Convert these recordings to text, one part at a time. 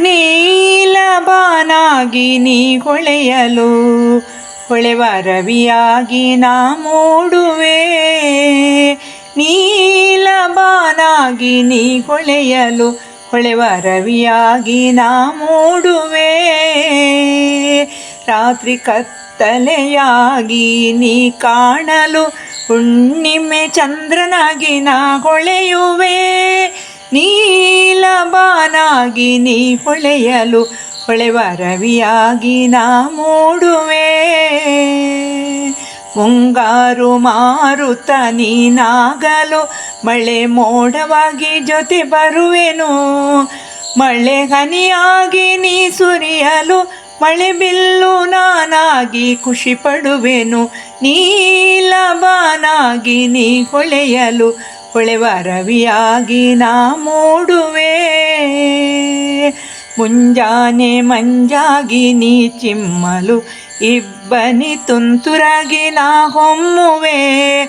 ನೀಲಬಾನಾಗಿ ನೀ ಹೊಳೆಯಲು, ಹೊಳೆವ ರವಿಯಾಗಿ ನಾ ಮೂಡುವೆ. ನೀಲಬಾನಾಗಿ ನೀ ಹೊಳೆಯಲು, ಹೊಳೆವ ರವಿಯಾಗಿ ನಾ ಮೂಡುವೆ. ರಾತ್ರಿ ಕತ್ತಲೆಯಾಗಿ ನೀ ಕಾಣಲು, ಹುಣ್ಣಿಮೆ ಚಂದ್ರನಾಗಿ ನಾ ಹೊಳೆಯುವೆ. ನೀಲಬಾನಾಗಿ ನೀ ಹೊಳೆಯಲು ಹೊಳೆವ ರವಿಯಾಗಿ ನಾ ಮೂಡುವೆ. ಮುಂಗಾರು ಮಾರುತ ನೀನಾಗಲು, ಮಳೆ ಮೋಡವಾಗಿ ಜೊತೆ ಬರುವೆನು. ಮಳೆ ಹನಿಯಾಗಿ ನೀ ಸುರಿಯಲು, ಮಳೆ ಬಿಲ್ಲು ನಾನಾಗಿ ಖುಷಿ ಪಡುವೆನು ನೀಲಬಾನಾಗಿ ನೀ ಹೊಳೆಯಲು ಹೊಳೆವ ರವಿಯಾಗಿ ನಾ ಮೂಡುವೆ. ಮುಂಜಾನೆ ಮಂಜಾಗಿ ನೀ ಚಿಮ್ಮಲು ಇಬ್ಬನಿ ತುಂತುರಾಗಿ ನಾ ಹೊಮ್ಮುವೆ.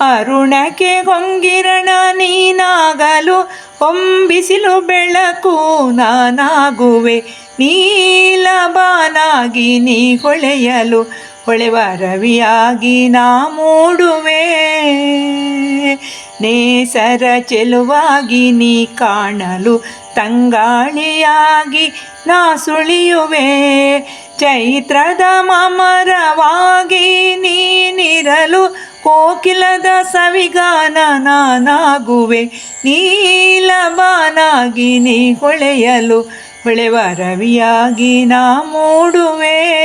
ಅರುಣಕ್ಕೆ ಹೊಂಗಿರಣ ನೀನಾಗಲು ಹೊಂಬಿಸಿಲು ಬೆಳಕು ನಾನಾಗುವೆ. ನೀಲಬಾನಾಗಿ ನೀ ಹೊಳೆಯಲು ಹೊಳೆವ ರವಿಯಾಗಿ ನಾ ಮೂಡುವೆ. ನೇಸರ ಚೆಲುವಾಗಿ ನೀ ಕಾಣಲು ತಂಗಾಳಿಯಾಗಿ ನಾ ಸುಳಿಯುವೆ. ಚೈತ್ರದ ಮಮರವಾಗಿ ನೀನಿರಲು ಕೋಕಿಲದ ಸವಿಗಾನ ನಾನಾಗುವೆ. ನೀಲಬಾನಾಗಿ ನೀ ಹೊಳೆಯಲು ಹೊಳೆವ ರವಿಯಾಗಿ ನಾ ಮೂಡುವೆ.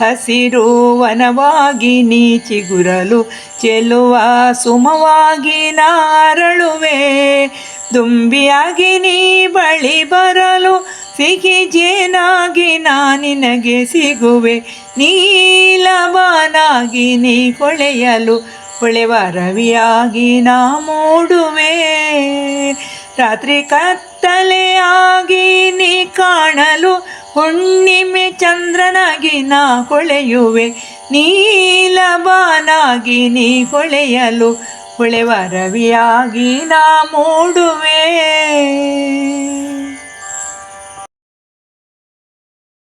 ಹಸಿರು ವನವಾಗಿ ನೀ ಚಿಗುರಲು ಚೆಲುವ ಸುಮವಾಗಿ ನಾರಳುವೆ. ದುಂಬಿಯಾಗಿ ನೀ ಬಳಿ ಬರಲು ಸಿಹಿ ಜೇನಾಗಿ ನಾ ನಿನಗೆ ಸಿಗುವೆ. ನೀಲಬಾನಾಗಿ ನೀ ಕೊಳೆಯಲು ಕೊಳೆವ ರವಿಯಾಗಿ ನಾ ಮೂಡುವೆ. ರಾತ್ರಿ ಕತ್ತಲೆಯಾಗಿ ನೀ ಕಾಣಲು ಹುಣ್ಣಿಮೆ ಚಂದ್ರನಾಗಿ ನಾ ಕೊಳೆಯುವೆ ನೀಲಬಾನಾಗಿ ನೀ ಕೊಳೆಯಲು ಹೊಳೆವ ರವಿಯಾಗಿ ನಾ ಮೂಡುವೆ.